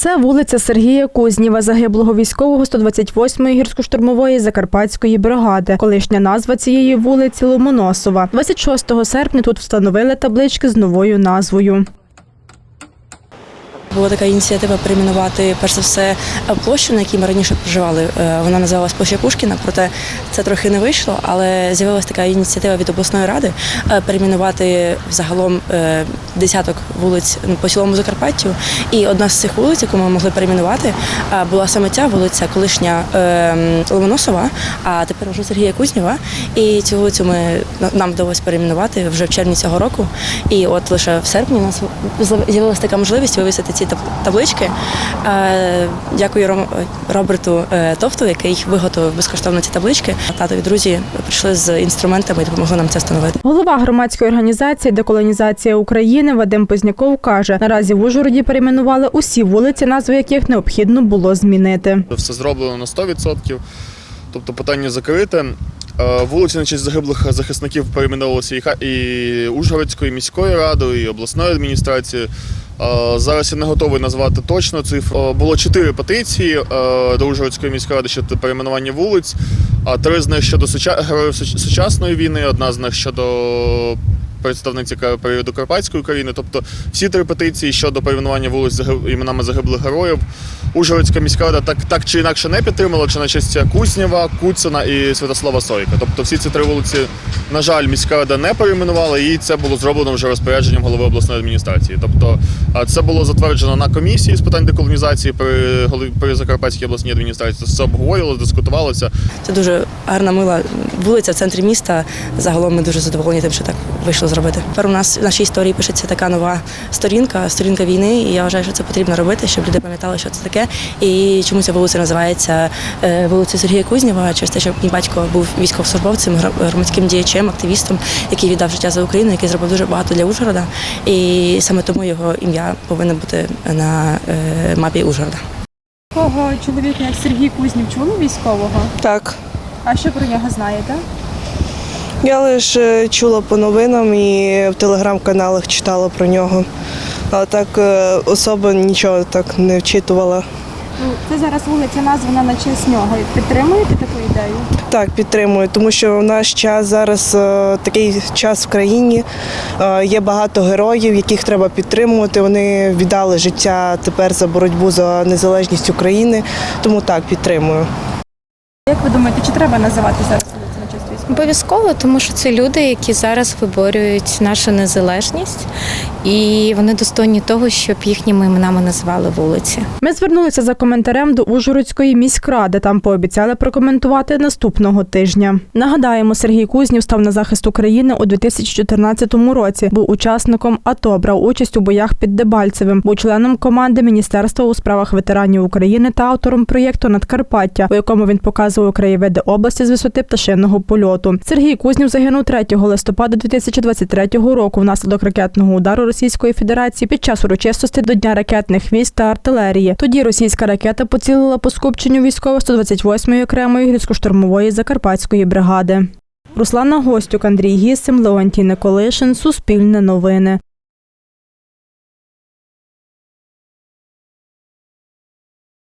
Це вулиця Сергія Кузніва, загиблого військового 128-ї гірсько-штурмової Закарпатської бригади. Колишня назва цієї вулиці Ломоносова. 26 серпня тут встановили таблички з новою назвою. Була така ініціатива перейменувати перш за все площу, на якій ми раніше проживали. Е, Вона називалась площа Пушкіна, проте це трохи не вийшло. Але з'явилася така ініціатива від обласної ради е, перейменувати взагалом е, десяток вулиць по цілому Закарпаттю. І одна з цих вулиць, яку ми могли перейменувати, була саме ця вулиця, колишня е, Ломоносова, а тепер вже Сергія Кузніва. І цю вулицю ми нам вдалося перейменувати вже в червні цього року. І от лише в серпні у нас з'явилася така можливість вивісити ці таблички. Е, Дякую Роберту е, Тофту, який виготовив безкоштовно ці таблички. Тато і друзі прийшли з інструментами і допомогли нам це встановити. Голова громадської організації Деколонізація України Вадим Позняков каже, наразі в Ужгороді перейменували усі вулиці, назви яких необхідно було змінити. Все зроблено на 100%. Тобто питання закрите. Е, Вулиці на честь загиблих захисників перейменовувалися і Ха- і Ужгородською міською радою, і обласною адміністрацією. Е, Зараз я не готовий назвати точно цифру. Е, Було чотири петиції до Ужгородської міської ради щодо перейменування вулиць. А три з них щодо героїв сучасної війни, одна з них щодо представниці періоду Карпатської України. Тобто всі три петиції щодо перейменування вулиць іменами загиблих героїв. Ужгородська міська рада так, так чи інакше не підтримала, чи на честь Кузнєва, Куцина і Святослава Сойка. Тобто всі ці три вулиці, на жаль, міська рада не перейменувала, і це було зроблено вже розпорядженням голови обласної адміністрації. Тобто це було затверджено на комісії з питань деколонізації при, при Закарпатській обласній адміністрації. Це обговорювалося, дискутувалося. Це дуже гарна мила вулиця в центрі міста. Загалом ми дуже задоволені тим, що так вийшло зробити. Тепер у нас в нашій історії пишеться така нова сторінка, сторінка війни. І я вважаю, що це потрібно робити, щоб люди пам'ятали, що це таке. І чому ця вулиця називається е, вулицею Сергія Кузніва, через те, що мій батько був військовослужбовцем, громадським діячем, активістом, який віддав життя за Україну, який зробив дуже багато для Ужгорода. І саме тому його ім'я повинно бути на е, мапі Ужгорода. Кого чоловіка, як Сергій Кузнів, чули військового? Так. А що про нього знаєте? Я лише чула по новинам і в телеграм-каналах читала про нього. Але так е, особо нічого так не вчитувала. Ну, це зараз вулиця названа на честь нього. Підтримуєте таку ідею? Так, підтримую, тому що в наш час зараз е, такий час в країні. Е, є багато героїв, яких треба підтримувати. Вони віддали життя тепер за боротьбу за незалежність України. Тому так підтримую. Як ви думаєте, чи треба називати зараз вулицю на честь військового? Обов'язково, тому що це люди, які зараз виборюють нашу незалежність, і вони достойні того, щоб їхніми іменами називали вулиці. Ми звернулися за коментарем до Ужгородської міськради. Там пообіцяли прокоментувати наступного тижня. Нагадаємо, Сергій Кузнів став на захист України у 2014 році. Був учасником АТО, брав участь у боях під Дебальцевим, був членом команди Міністерства у справах ветеранів України та автором проєкту Надкарпаття, у якому він показував краєвиди області з висоти пташиного польоту. Сергій Кузнів загинув 3 листопада 2023 року внаслідок ракетного удару Російської Федерації під час урочистості до Дня ракетних військ та артилерії. Тоді російська ракета поцілила по скупченню військових 128-ї окремої гірсько-штурмової Закарпатської бригади. Руслана Гостюк, Андрій Гісим, Леонтій Николишин, Суспільне новини.